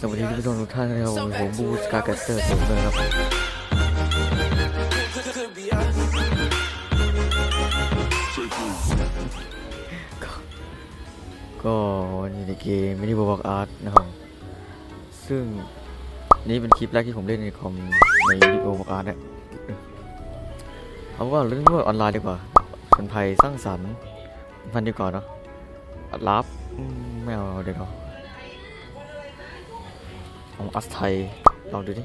สวัสดีท่านผู้ชมทุกท่านนะครับผมผมบูสกาแกสเตอร์ผมเลยครับก็วันนี้ในเกมมินิบล็อกอาร์ตนะครับซึ่งนี่เป็นคลิปแรกที่ผมเล่นในคอมในมินิบล็อกอาร์ตเนี่ยเอาว่าเล่นด้วยออนไลน์ดีกว่าคนไทยสร้างสรรค์พันดีกว่าเนาะรับอืมไม่เอาเดี๋ยวเนาะ ของอัสไทยลองดูดิ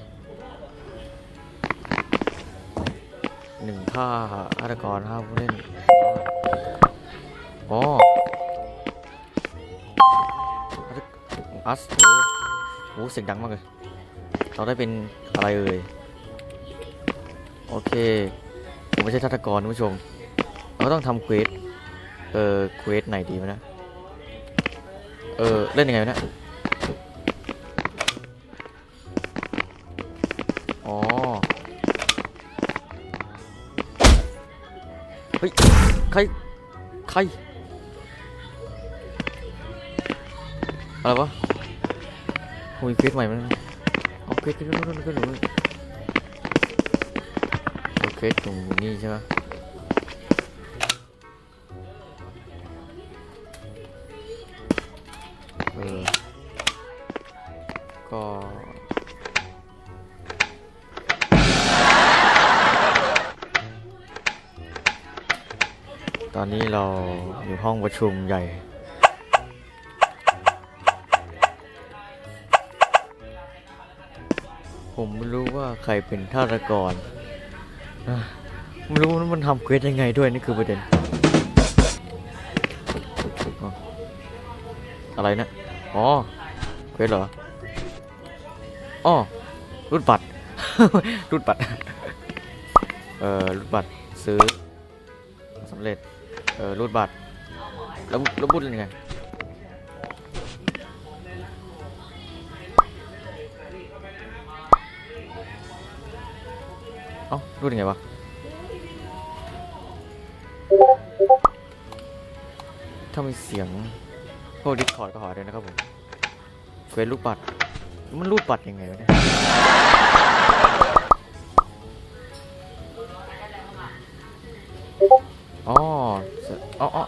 หนึ่งท่าฆาตกรห้าผู้เล่นอ๋ออัสเออโหเสียงดังมากเลย เราได้เป็นอะไรเอ่ย โอเค ผมไม่ใช่ฆาตกรคุณผู้ชม เราต้องทำเควส เออเควสไหนดีวะนะ เออ เล่นยังไงวะนะ อ๋อ เฮ้ย ใคร ใคร อะไรวะโอ้ยคลิปใหม่มันเอาคลิปขึ้นนู่นขึ้นนู่นเอาคลิปตรงนี้ใช่ไหมเออก็ อนนี้เราอยู่ห้องประชุมใหญ่ ผมไม่รู้ว่าใครเป็นฆาตกรอะไม่รู้ว่ามันทำเควสยังไงด้วยนี่คือประเด็นอ๋ออะไรนะ อ๋อ เควสเหรอ อ๋อ รูดบัตร รูดบัตร เอ่อ รูดบัตรซื้อสำเร็จ เออรูดบัตรแล้วแล้วพูดยังไงเอ้ารูดยังไงวะถ้ามีเสียงพวกดิสคอร์ดก็ขอด้วยนะครับผมเควสรูดบัตรมันรูดบัตรยังไงวะเนี่ย อ๋ออ๋ออ๋อ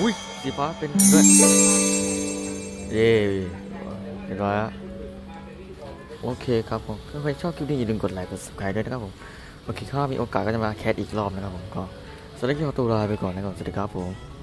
อุ้ยสีฟ้าเป็นด้วยเย้เรียบร้อยแล้วโอเคครับผมถ้าใครชอบคลิปนี้อย่าลืมกดไลค์กด subscribe ด้วยนะครับผมโอเคครับมีโอกาสก็จะมาแคสอีกรอบนะครับผมก็สวัสดีครับตัวลาไปก่อนนะครับสวัสดีครับผม